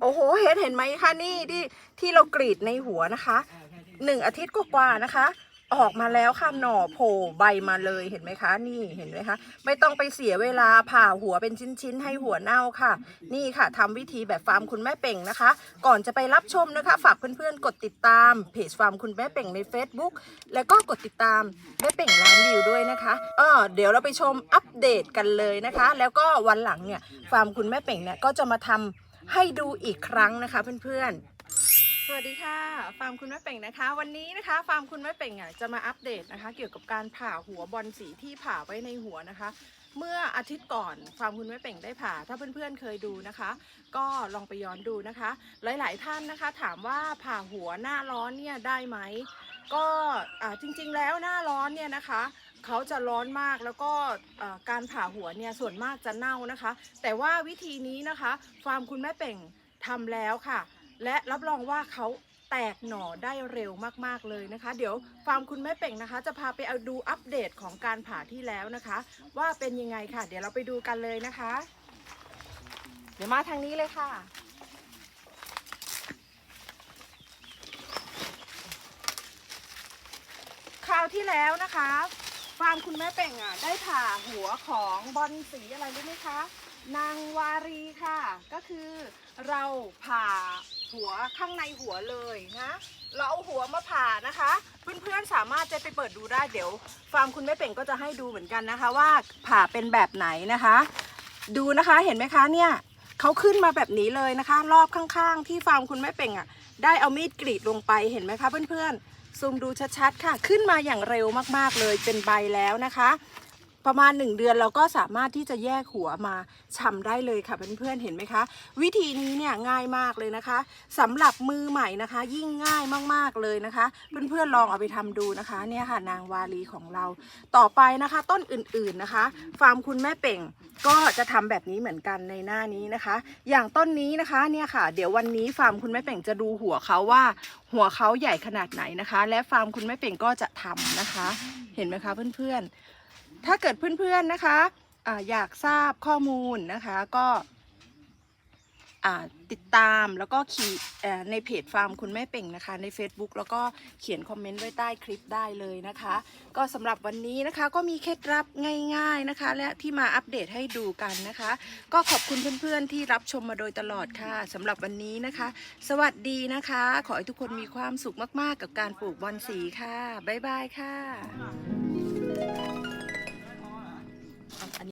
โอ้โหเห็นเห็นไหมคะนี่ที่ที่เรากรีดในหัวนะคะหนึ่งอาทิตย์กว่าๆนะคะ ออกมาแล้วค่ะหน่อโผล่ใบมาเลยเห็นไหมคะ นี่เห็นไหมคะ ไม่ต้องไปเสียเวลาผ่าหัวเป็นชิ้นๆให้หัวเน่าค่ะ นี่ค่ะทำวิธีแบบฟาร์มคุณแม่เป่งนะคะ ก่อนจะไปรับชมนะคะ ฝากเพื่อนๆกดติดตามเพจฟาร์มคุณแม่เป่งใน Facebook แล้วก็กดติดตามแม่เป่งร้านวิวด้วยนะคะเออเดี๋ยวเราไปชมอัปเดตกันเลยนะคะ แล้วก็วันหลังเนี่ยฟาร์มคุณแม่เป่งเนี่ยก็จะมาทำ ให้ดูอีกครั้งนะคะเพื่อนๆ สวัสดีค่ะ ฟาร์มคุณแม่เป่งนะคะ วันนี้นะคะ ฟาร์มคุณแม่เป่งอะจะมาอัปเดตนะคะ เกี่ยวกับการผ่าหัวบอลสีที่ผ่าไว้ในหัวนะคะเมื่ออาทิตย์ก่อนฟาร์มคุณแม่เป่งได้ผ่า ถ้าเพื่อนๆเคยดูนะคะ ก็ลองไปย้อนดูนะคะ หลายๆท่านนะคะ ถามว่าผ่าหัวหน้าร้อนเนี่ยได้ไหม ก็จริงๆแล้วหน้าร้อนเนี่ยนะคะเขาจะร้อนมากแล้วก็การผ่าหัวเนี่ยส่วนมากจะเน่านะคะ แต่ว่าวิธีนี้นะคะฟาร์มคุณแม่เป่งทำแล้วค่ะ และรับรองว่าเขาแตกหน่อได้เร็วมาก ๆ เลยนะคะ เดี๋ยวฟาร์มคุณแม่เป่งนะคะ จะพาไปเอาดูอัปเดตของการผ่าที่แล้วนะคะ ว่าเป็นยังไงค่ะ เดี๋ยวเราไปดูกันเลยนะคะ เดี๋ยวมาทางนี้เลยค่ะ คราว ที่แล้วนะคะฟาร์มคุณแม่เป่งอะได้ผ่าหัวของบอลสีอะไรรู้ไหมคะ นางวารีค่ะ ก็คือเราผ่าหัวข้างในหัวเลยนะเราเอาหัวมาผ่านะคะ เพื่อนๆสามารถจะไปเปิดดูได้เดี๋ยวฟาร์มคุณแม่เป่งก็จะให้ดูเหมือนกันนะคะ ว่าผ่าเป็นแบบไหนนะคะ ดูนะคะเห็นไหมคะเนี่ยเขาขึ้นมาแบบนี้เลยนะคะ รอบข้างๆ ที่ฟาร์มคุณแม่เป่งอะได้เอามีดกรีดลงไปเห็นไหมคะเพื่อนๆ ซูมดูชัดๆค่ะ ขึ้นมาอย่างเร็วมากๆเลยเป็นใบแล้วนะคะ ประมาณ 1 เดือนเราก็สามารถที่จะแยกหัวมาชำได้เลยค่ะเพื่อนๆเห็นไหมคะ วิธีนี้เนี่ยง่ายมากเลยนะคะสำหรับมือใหม่นะคะ ยิ่งง่ายมากๆเลยนะคะเพื่อนๆลองเอาไปทำดูนะคะเนี่ยค่ะนางวาลีของเรา ต่อไปนะคะ ต้นอื่นๆนะคะ ฟาร์มคุณแม่เป่งก็จะทำแบบนี้เหมือนกันในหน้านี้นะคะ อย่างต้นนี้นะคะเนี่ยค่ะ เดี๋ยววันนี้ฟาร์มคุณแม่เป่งจะดูหัวเขาว่าหัวเขาใหญ่ขนาดไหนนะคะ และฟาร์มคุณแม่เป่งก็จะทำนะคะ เห็นไหมคะเพื่อนๆ ถ้าเกิดเพื่อนๆนะคะอาอยากทราบข้อมูลนะคะก็ติดตามแล้วก็ขี่ในเพจฟาร์มคุณแม่เป่งนะคะ ใน Facebook แล้วก็เขียนคอมเมนต์ไว้ใต้คลิปได้เลยนะคะ ก็สำหรับวันนี้นะคะก็มีเคล็ดลับง่าย ๆนะคะ และที่มาอัปเดตให้ดูกันนะคะ ก็ขอบคุณเพื่อนๆที่รับชมมาโดยตลอดค่ะสำหรับวันนี้นะคะ สวัสดีนะคะ ขอให้ทุกคนมีความสุขมากๆ กับการปลูกบอนสีค่ะบ๊ายบายค่ะ